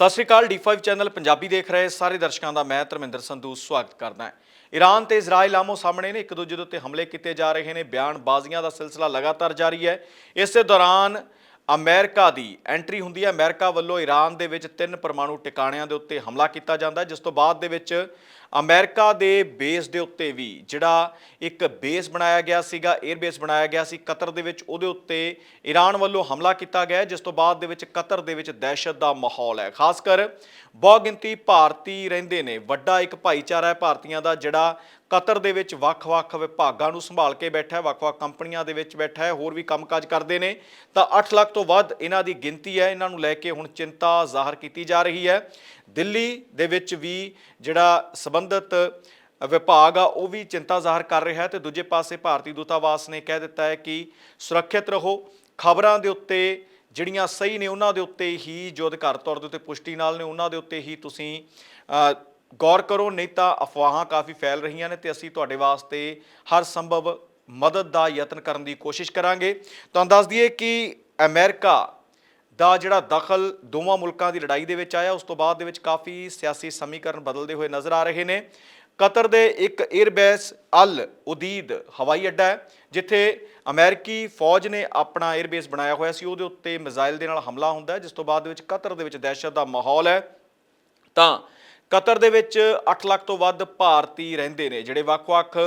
ਸਤਿ ਸ਼੍ਰੀ ਅਕਾਲ D5 channel Punjabi ਦੇਖ ਰਹੇ ਸਾਰੇ ਦਰਸ਼ਕਾਂ ਦਾ ਮੈਂ ਧਰਮਿੰਦਰ ਸੰਧੂ ਸਵਾਗਤ ਕਰਦਾ ਹਾਂ। ਈਰਾਨ ਤੇ ਇਜ਼ਰਾਈਲ ਆਮੋ ਸਾਹਮਣੇ ਨੇ ਇੱਕ ਦੂਜੇ ਦੇ ਉੱਤੇ ਹਮਲੇ ਕੀਤੇ ਜਾ ਰਹੇ ਨੇ। ਬਿਆਨਬਾਜ਼ੀਆਂ ਦਾ ਸਿਲਸਿਲਾ ਲਗਾਤਾਰ ਜਾਰੀ ਹੈ। ਇਸੇ ਦੌਰਾਨ ਅਮਰੀਕਾ ਦੀ ਐਂਟਰੀ ਹੁੰਦੀ ਹੈ। ਅਮਰੀਕਾ ਵੱਲੋਂ ਈਰਾਨ ਦੇ ਵਿੱਚ ਤਿੰਨ ਪਰਮਾਣੂ ਟਿਕਾਣਿਆਂ ਦੇ ਉੱਤੇ ਹਮਲਾ ਕੀਤਾ ਜਾਂਦਾ ਜਿਸ ਤੋਂ ਬਾਅਦ ਦੇ ਵਿੱਚ ਅਮਰੀਕਾ ਦੇ ਬੇਸ ਦੇ ਉੱਤੇ ਵੀ ਜਿਹੜਾ ਇੱਕ ਬੇਸ ਬਣਾਇਆ ਗਿਆ ਸੀਗਾ 에ਅਰ ਬੇਸ ਬਣਾਇਆ ਗਿਆ ਸੀ, ਕਤਰ ਦੇ ਵਿੱਚ ਉਹਦੇ ਉੱਤੇ ਈਰਾਨ ਵੱਲੋਂ ਹਮਲਾ ਕੀਤਾ ਗਿਆ, ਜਿਸ ਤੋਂ ਬਾਅਦ ਦੇ ਵਿੱਚ ਕਤਰ ਦੇ ਵਿੱਚ ਦਹਿਸ਼ਤ ਦਾ ਮਾਹੌਲ ਹੈ। ਖਾਸ ਕਰ ਬਹੁਤ ਗਿਣਤੀ ਭਾਰਤੀ ਰਹਿੰਦੇ ਨੇ, ਵੱਡਾ ਇੱਕ ਭਾਈਚਾਰਾ ਹੈ ਭਾਰਤੀਆਂ ਦਾ, ਜਿਹੜਾ ਕਤਰ ਦੇ ਵਿੱਚ ਵੱਖ-ਵੱਖ ਵਿਭਾਗਾਂ ਨੂੰ ਸੰਭਾਲ ਕੇ ਬੈਠਾ ਹੈ, ਵੱਖ-ਵੱਖ ਕੰਪਨੀਆਂ ਦੇ ਵਿੱਚ ਬੈਠਾ ਹੈ, ਹੋਰ ਵੀ ਕੰਮਕਾਜ ਕਰਦੇ ਨੇ। ਤਾਂ 8 ਲੱਖ ਤੋਂ ਵੱਧ ਇਹਨਾਂ ਦੀ ਗਿਣਤੀ ਹੈ, ਇਹਨਾਂ ਨੂੰ ਲੈ ਕੇ ਹੁਣ ਚਿੰਤਾ ਜ਼ਾਹਰ ਕੀਤੀ ਜਾ ਰਹੀ ਹੈ। ਦਿੱਲੀ ਦੇ ਵਿੱਚ ਵੀ ਜਿਹੜਾ ਸਬੰਧਤ ਵਿਭਾਗ ਆ, ਉਹ ਵੀ ਚਿੰਤਾ ਜ਼ਾਹਰ ਕਰ ਰਿਹਾ ਹੈ ਤੇ ਦੂਜੇ ਪਾਸੇ ਭਾਰਤੀ ਦੂਤਾਵਾਸ ਨੇ ਕਹਿ ਦਿੱਤਾ ਹੈ ਕਿ ਸੁਰੱਖਿਅਤ ਰਹੋ। ਖਬਰਾਂ ਦੇ ਉੱਤੇ ਜਿਹੜੀਆਂ ਸਹੀ ਨੇ, ਉਹਨਾਂ ਦੇ ਉੱਤੇ ਹੀ ਜੋ ਅਧਿਕਾਰ ਤੌਰ ਦੇ ਉੱਤੇ ਪੁਸ਼ਟੀ ਨਾਲ ਨੇ, ਉਹਨਾਂ ਦੇ ਉੱਤੇ ਹੀ ਤੁਸੀਂ ਗੌਰ ਕਰੋ, ਨਹੀਂ ਤਾਂ ਅਫਵਾਹਾਂ ਕਾਫੀ ਫੈਲ ਰਹੀਆਂ ਨੇ ਤੇ ਅਸੀਂ ਤੁਹਾਡੇ ਵਾਸਤੇ ਹਰ ਸੰਭਵ ਮਦਦ ਦਾ ਯਤਨ ਕਰਨ ਦੀ ਕੋਸ਼ਿਸ਼ ਕਰਾਂਗੇ। ਤੁਹਾਨੂੰ ਦੱਸ ਦਈਏ ਕਿ ਅਮਰੀਕਾ ਦਾ ਜਿਹੜਾ ਦਖਲ ਦੋਵਾਂ ਮੁਲਕਾਂ ਦੀ ਲੜਾਈ ਦੇ ਵਿੱਚ ਆਇਆ, ਉਸ ਤੋਂ ਬਾਅਦ ਦੇ ਵਿੱਚ ਕਾਫੀ ਸਿਆਸੀ ਸਮੀਕਰਨ ਬਦਲਦੇ ਹੋਏ ਨਜ਼ਰ ਆ ਰਹੇ ਨੇ। ਕਤਰ ਦੇ ਇੱਕ 에ਅਰਬੇਸ ਅਲ ਉਦੀਦ ਹਵਾਈ ਅੱਡਾ ਹੈ, ਜਿੱਥੇ ਅਮਰੀਕੀ ਫੌਜ ਨੇ ਆਪਣਾ 에ਅਰਬੇਸ ਬਣਾਇਆ ਹੋਇਆ ਸੀ। ਉਹਦੇ ਉੱਤੇ ਮਿਜ਼ਾਈਲ ਦੇ ਨਾਲ ਹਮਲਾ ਹੁੰਦਾ ਹੈ, ਜਿਸ ਤੋਂ ਬਾਅਦ ਦੇ ਵਿੱਚ ਕਤਰ ਦੇ ਵਿੱਚ ਦਹਿਸ਼ਤ ਦਾ ਮਾਹੌਲ ਹੈ। ਤਾਂ ਕਤਰ ਦੇ ਵਿੱਚ 8 ਲੱਖ ਤੋਂ ਵੱਧ ਭਾਰਤੀ ਰਹਿੰਦੇ ਨੇ, ਜਿਹੜੇ ਵੱਖ-ਵੱਖ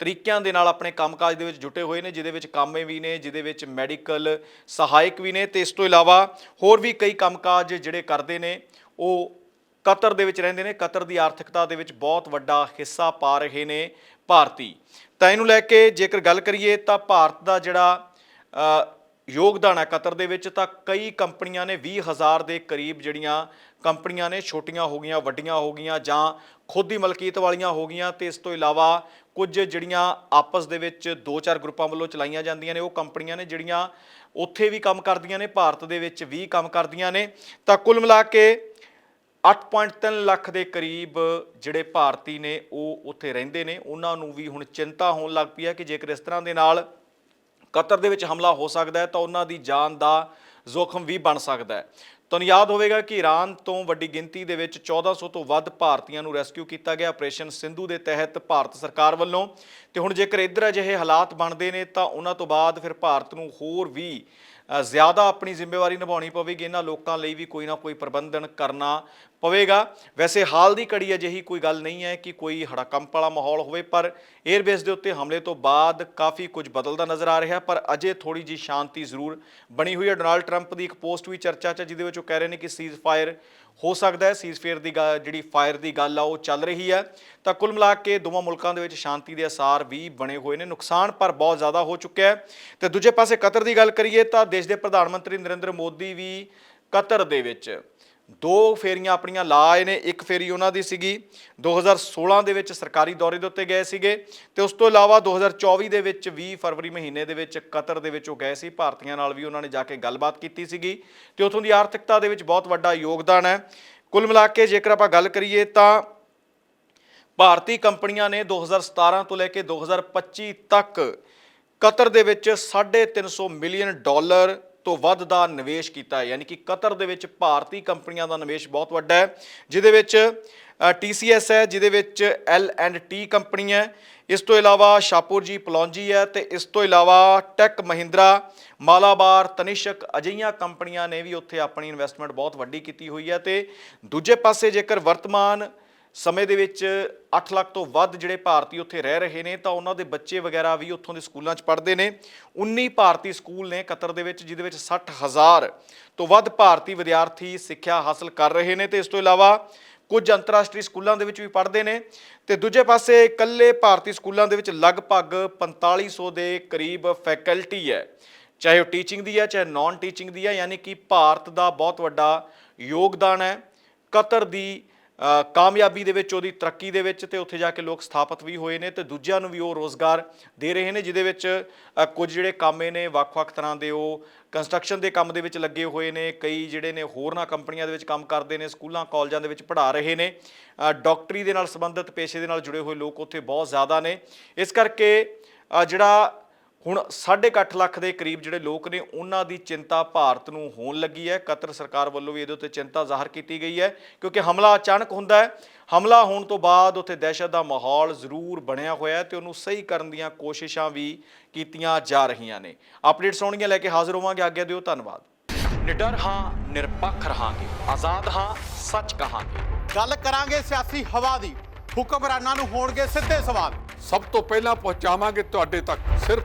ਤਰੀਕਿਆਂ ਦੇ ਨਾਲ ਆਪਣੇ ਕੰਮਕਾਜ ਦੇ ਵਿੱਚ ਜੁਟੇ ਹੋਏ ਨੇ, ਜਿਹਦੇ ਵਿੱਚ ਕਾਮੇ ਵੀ ਨੇ, ਜਿਹਦੇ ਵਿੱਚ ਮੈਡੀਕਲ ਸਹਾਇਕ ਵੀ ਨੇ ਤੇ ਇਸ ਤੋਂ ਇਲਾਵਾ ਹੋਰ ਵੀ ਕਈ ਕੰਮਕਾਜ ਜਿਹੜੇ ਕਰਦੇ ਨੇ, ਉਹ ਕਤਰ ਦੇ ਵਿੱਚ ਰਹਿੰਦੇ ਨੇ, ਕਤਰ ਦੀ ਆਰਥਿਕਤਾ ਦੇ ਵਿੱਚ ਬਹੁਤ ਵੱਡਾ ਹਿੱਸਾ ਪਾ ਰਹੇ ਨੇ ਭਾਰਤੀ। ਤਾਂ ਇਹਨੂੰ ਲੈ ਕੇ ਜੇਕਰ ਗੱਲ ਕਰੀਏ ਤਾਂ ਭਾਰਤ ਦਾ ਜਿਹੜਾ ਯੋਗਦਾਨ ਹੈ ਕਤਰ ਦੇ ਵਿੱਚ, ਤਾਂ ਕਈ ਕੰਪਨੀਆਂ ਨੇ 20000 ਦੇ ਕਰੀਬ ਜਿਹੜੀਆਂ ਕੰਪਨੀਆਂ ਨੇ, ਛੋਟੀਆਂ ਹੋ ਗਈਆਂ, ਵੱਡੀਆਂ ਹੋ ਗਈਆਂ ਜਾਂ ਖੁਦ ਦੀ ਮਲਕੀਅਤ ਵਾਲੀਆਂ ਹੋ ਗਈਆਂ ਤੇ ਇਸ ਤੋਂ ਇਲਾਵਾ ਕੁਝ ਜਿਹੜੀਆਂ ਆਪਸ ਦੇ ਵਿੱਚ ਦੋ ਚਾਰ ਗਰੁੱਪਾਂ ਵੱਲੋਂ ਚਲਾਈਆਂ ਜਾਂਦੀਆਂ ਨੇ, ਉਹ ਕੰਪਨੀਆਂ ਨੇ ਜਿਹੜੀਆਂ ਉੱਥੇ ਵੀ ਕੰਮ ਕਰਦੀਆਂ ਨੇ, ਭਾਰਤ ਦੇ ਵਿੱਚ ਵੀ ਕੰਮ ਕਰਦੀਆਂ ਨੇ। ਤਾਂ ਕੁੱਲ ਮਿਲਾ ਕੇ 8.3 ਲੱਖ ਦੇ ਕਰੀਬ ਜਿਹੜੇ ਭਾਰਤੀ ਨੇ, ਉਹ ਉੱਥੇ ਰਹਿੰਦੇ ਨੇ। ਉਹਨਾਂ ਨੂੰ ਵੀ ਹੁਣ ਚਿੰਤਾ ਹੋਣ ਲੱਗ ਪਈ ਹੈ ਕਿ ਜੇਕਰ ਇਸ ਤਰ੍ਹਾਂ ਦੇ ਨਾਲ ਕਤਰ ਦੇ ਵਿੱਚ ਹਮਲਾ ਹੋ ਸਕਦਾ ਹੈ, ਤਾਂ ਉਹਨਾਂ ਦੀ ਜਾਨ ਦਾ ਜ਼ੋਖਮ ਵੀ ਬਣ ਸਕਦਾ ਹੈ। ਤੁਹਾਨੂੰ ਯਾਦ ਹੋਵੇਗਾ ਕਿ ਈਰਾਨ ਤੋਂ ਵੱਡੀ ਗਿਣਤੀ ਦੇ ਵਿੱਚ 1400 ਤੋਂ ਵੱਧ ਭਾਰਤੀਆਂ ਨੂੰ ਰੈਸਕਿਊ ਕੀਤਾ ਗਿਆ ਆਪਰੇਸ਼ਨ ਸਿੰਧੂ ਦੇ ਤਹਿਤ ਭਾਰਤ ਸਰਕਾਰ ਵੱਲੋਂ। ਤੇ ਹੁਣ ਜੇਕਰ ਇੱਧਰ ਅਜਿਹੇ ਹਾਲਾਤ ਬਣਦੇ ਨੇ ਤਾਂ ਉਹਨਾਂ ਤੋਂ ਬਾਅਦ ਫਿਰ ਭਾਰਤ ਨੂੰ ਹੋਰ ਵੀ ਜ਼ਿਆਦਾ ਆਪਣੀ ਜ਼ਿੰਮੇਵਾਰੀ ਨਿਭਾਉਣੀ ਪਵੇਗੀ, ਇਹਨਾਂ ਲੋਕਾਂ ਲਈ ਵੀ ਕੋਈ ਨਾ ਕੋਈ ਪ੍ਰਬੰਧਨ ਕਰਨਾ ਪਵੇਗਾ। ਵੈਸੇ ਹਾਲ ਦੀ ਘੜੀ ਅਜਿਹੀ ਕੋਈ ਗੱਲ ਨਹੀਂ ਹੈ ਕਿ ਕੋਈ ਹੜਕੰਪ ਵਾਲਾ ਮਾਹੌਲ ਹੋਵੇ, ਪਰ 에ਅਰਬੇਸ ਦੇ ਉੱਤੇ ਹਮਲੇ ਤੋਂ ਬਾਅਦ ਕਾਫੀ ਕੁਝ ਬਦਲਦਾ ਨਜ਼ਰ ਆ ਰਿਹਾ, ਪਰ ਅਜੇ ਥੋੜੀ ਜੀ ਸ਼ਾਂਤੀ ਜ਼ਰੂਰ ਬਣੀ ਹੋਈ ਹੈ। ਡੋਨਾਲਡ ਟਰੰਪ ਦੀ ਇੱਕ ਪੋਸਟ ਵੀ ਚਰਚਾ 'ਚ ਜਿਹਦੇ ਵਿੱਚ ਉਹ ਕਹਿ ਰਹੇ ਨੇ ਕਿ ਸੀਜ਼ ਫਾਇਰ ਹੋ ਸਕਦਾ ਹੈ ਸੀਜ਼ ਫਾਇਰ ਦੀ ਗਾ- ਜਿਹੜੀ ਫਾਇਰ ਦੀ ਗੱਲ ਆ, ਉਹ ਚੱਲ ਰਹੀ ਹੈ। ਤਾਂ ਕੁੱਲ ਮਿਲਾ ਕੇ ਦੋਵਾਂ ਮੁਲਕਾਂ ਦੇ ਵਿੱਚ ਸ਼ਾਂਤੀ ਦੇ ਅਸਾਰ ਵੀ ਬਣੇ ਹੋਏ ਨੇ। ਨੁਕਸਾਨ ਪਰ ਬਹੁਤ ਜ਼ਿਆਦਾ ਹੋ ਚੁੱਕਿਆ ਹੈ। ਤੇ ਦੂਜੇ ਪਾਸੇ ਕਤਰ ਦੀ ਗੱਲ ਕਰੀਏ ਤਾਂ ਦੇਸ਼ ਦੇ ਪ੍ਰਧਾਨ ਮੰਤਰੀ ਨਰਿੰਦਰ ਮੋਦੀ ਵੀ ਕਤਰ ਦੇ ਵਿੱਚ। ਦੋ ਫੇਰੀਆਂ ਆਪਣੀਆਂ ਲਾ ਆਏ ਨੇ, ਇੱਕ ਫੇਰੀ ਉਹਨਾਂ ਦੀ ਸੀਗੀ 2016 ਦੇ ਵਿੱਚ ਸਰਕਾਰੀ ਦੌਰੇ ਦੇ ਉੱਤੇ ਗਏ ਸੀਗੇ ਤੇ ਉਸ ਤੋਂ ਇਲਾਵਾ 2024 ਦੇ ਵਿੱਚ 20 ਫਰਵਰੀ ਮਹੀਨੇ ਦੇ ਵਿੱਚ ਕਤਰ ਦੇ ਵਿੱਚ ਉਹ ਗਏ ਸੀ, ਭਾਰਤੀਆਂ ਨਾਲ ਵੀ ਉਹਨਾਂ ਨੇ ਜਾ ਕੇ ਗੱਲਬਾਤ ਕੀਤੀ ਸੀਗੀ ਤੇ ਉਥੋਂ ਦੀ ਆਰਥਿਕਤਾ ਦੇ ਵਿੱਚ ਬਹੁਤ ਵੱਡਾ ਯੋਗਦਾਨ ਹੈ। ਕੁੱਲ ਮਿਲਾ ਕੇ ਜੇਕਰ ਆਪਾਂ ਗੱਲ ਕਰੀਏ ਤਾਂ ਭਾਰਤੀ ਕੰਪਨੀਆਂ ਨੇ 2017 ਤੋਂ ਲੈ ਕੇ 2025 ਤੱਕ ਕਤਰ ਦੇ ਵਿੱਚ 350 ਮਿਲੀਅਨ ਡਾਲਰ ਤੋਂ ਵੱਧ ਦਾ ਨਿਵੇਸ਼ ਕੀਤਾ ਹੈ। ਯਾਨੀ ਕਿ ਕਤਰ ਦੇ ਵਿੱਚ ਭਾਰਤੀ ਕੰਪਨੀਆਂ ਦਾ ਨਿਵੇਸ਼ ਬਹੁਤ ਵੱਡਾ ਹੈ, ਜਿਹਦੇ ਵਿੱਚ TCS ਹੈ, ਜਿਹਦੇ ਵਿੱਚ L&T ਕੰਪਨੀ ਹੈ। ਇਸ ਤੋਂ ਇਲਾਵਾ ਸ਼ਾਪੁਰ ਜੀ ਪਲੌਂਜੀ ਹੈ ਤੇ ਇਸ ਤੋਂ ਇਲਾਵਾ ਟੈਕ ਮਹਿੰਦਰਾ ਮਾਲਾਬਾਰ ਤਨਿਸ਼ਕ ਅਜਿਹੀਆਂ ਕੰਪਨੀਆਂ ਨੇ ਵੀ ਉੱਥੇ ਆਪਣੀ ਇਨਵੈਸਟਮੈਂਟ ਬਹੁਤ ਵੱਡੀ ਕੀਤੀ ਹੋਈ ਹੈ ਤੇ ਦੂਜੇ ਪਾਸੇ ਜੇਕਰ ਵਰਤਮਾਨ ਸਮੇਂ ਦੇ ਵਿੱਚ 8 ਲੱਖ ਤੋਂ ਵੱਧ ਜਿਹੜੇ ਭਾਰਤੀ ਉੱਥੇ ਰਹਿ ਰਹੇ ਨੇ, ਤਾਂ ਉਹਨਾਂ ਦੇ ਬੱਚੇ ਵਗੈਰਾ ਵੀ ਉੱਥੋਂ ਦੇ ਸਕੂਲਾਂ 'ਚ ਪੜ੍ਹਦੇ ਨੇ। 19 ਭਾਰਤੀ ਸਕੂਲ ਨੇ ਕਤਰ ਦੇ ਵਿੱਚ, ਜਿਹਦੇ ਵਿੱਚ 60000 ਤੋਂ ਵੱਧ ਭਾਰਤੀ ਵਿਦਿਆਰਥੀ ਸਿੱਖਿਆ ਹਾਸਲ ਕਰ ਰਹੇ ਨੇ ਤੇ ਇਸ ਤੋਂ ਇਲਾਵਾ ਕੁਝ ਅੰਤਰਰਾਸ਼ਟਰੀ ਸਕੂਲਾਂ ਦੇ ਵਿੱਚ ਵੀ ਪੜ੍ਹਦੇ ਨੇ। ਤੇ ਦੂਜੇ ਪਾਸੇ ਇਕੱਲੇ ਭਾਰਤੀ ਸਕੂਲਾਂ ਦੇ ਵਿੱਚ ਲਗਭਗ 4500 ਦੇ ਕਰੀਬ ਫੈਕਲਟੀ ਹੈ। ਚਾਹੇ ਉਹ ਟੀਚਿੰਗ ਦੀ ਹੈ, ਚਾਹੇ ਨਾਨ ਟੀਚਿੰਗ ਦੀ ਹੈ, ਯਾਨੀ ਕਿ ਭਾਰਤ ਦਾ ਬਹੁਤ ਵੱਡਾ ਯੋਗਦਾਨ ਹੈ। ਕਤਰ ਦੀ ਕਾਮਯਾਬੀ ਦੇ ਵਿੱਚ ਉਹਦੀ ਤਰੱਕੀ ਦੇ ਵਿੱਚ ਤੇ ਉੱਥੇ ਜਾ ਕੇ ਲੋਕ ਸਥਾਪਿਤ ਵੀ ਹੋਏ ਨੇ ਤੇ ਦੂਜਿਆਂ ਨੂੰ ਵੀ ਉਹ ਰੋਜ਼ਗਾਰ ਦੇ ਰਹੇ ਨੇ ਜਿਹਦੇ ਵਿੱਚ ਕੁਝ ਜਿਹੜੇ ਕਾਮੇ ਨੇ ਵੱਖ-ਵੱਖ ਤਰ੍ਹਾਂ ਦੇ ਉਹ ਕੰਸਟਰਕਸ਼ਨ ਦੇ ਕੰਮ ਦੇ ਵਿੱਚ ਲੱਗੇ ਹੋਏ ਨੇ ਕਈ ਜਿਹੜੇ ਨੇ ਹੋਰਨਾਂ ਕੰਪਨੀਆਂ ਦੇ ਵਿੱਚ ਕੰਮ ਕਰਦੇ ਨੇ ਸਕੂਲਾਂ ਕਾਲਜਾਂ ਦੇ ਵਿੱਚ ਪੜ੍ਹਾ ਰਹੇ ਨੇ। ਅ, ਡਾਕਟਰੀ ਦੇ ਨਾਲ ਸੰਬੰਧਿਤ ਪੇਸ਼ੇ ਦੇ ਨਾਲ ਜੁੜੇ ਹੋਏ ਲੋਕ ਉੱਥੇ ਬਹੁਤ ਜ਼ਿਆਦਾ ਨੇ। ਇਸ ਕਰਕੇ ਜਿਹੜਾ ਹੁਣ 8.5 ਲੱਖ ਦੇ ਕਰੀਬ ਜਿਹੜੇ ਲੋਕ ਨੇ ਉਹਨਾਂ ਦੀ ਚਿੰਤਾ ਭਾਰਤ ਨੂੰ ਹੋਣ ਲੱਗੀ ਹੈ। ਕਤਰ ਸਰਕਾਰ ਵੱਲੋਂ ਵੀ ਇਹਦੇ ਉੱਤੇ ਚਿੰਤਾ ਜ਼ਾਹਰ ਕੀਤੀ ਗਈ ਹੈ ਕਿਉਂਕਿ ਹਮਲਾ ਅਚਾਨਕ ਹੁੰਦਾ ਹੈ। ਹਮਲਾ ਹੋਣ ਤੋਂ ਬਾਅਦ ਉੱਥੇ ਦਹਿਸ਼ਤ ਦਾ ਮਾਹੌਲ ਜ਼ਰੂਰ ਬਣਿਆ ਹੋਇਆ ਹੈ ਤੇ ਉਹਨੂੰ ਸਹੀ ਕਰਨ ਦੀਆਂ ਕੋਸ਼ਿਸ਼ਾਂ ਵੀ ਕੀਤੀਆਂ ਜਾ ਰਹੀਆਂ ਨੇ। ਅਪਡੇਟਸ ਆਉਣਗੀਆਂ ਲੈ ਕੇ ਹਾਜ਼ਰ ਹੋਵਾਂਗੇ। ਆਗਿਆ ਦਿਓ ਧੰਨਵਾਦ। ਨਿਡਰ ਹਾਂ ਨਿਰਪੱਖ ਰਹਾਂਗੇ। ਆਜ਼ਾਦ ਹਾਂ ਸੱਚ ਕਹਾਂਗੇ। ਗੱਲ ਕਰਾਂਗੇ ਸਿਆਸੀ ਹਵਾ ਦੀ। ਹੁਕਮਰਾਨਾਂ ਨੂੰ ਹੋਣਗੇ ਸਿੱਧੇ ਸਵਾਲ। ਸਭ ਤੋਂ ਪਹਿਲਾਂ ਪਹੁੰਚਾਵਾਂਗੇ ਤੁਹਾਡੇ ਤੱਕ ਸਿਰਫ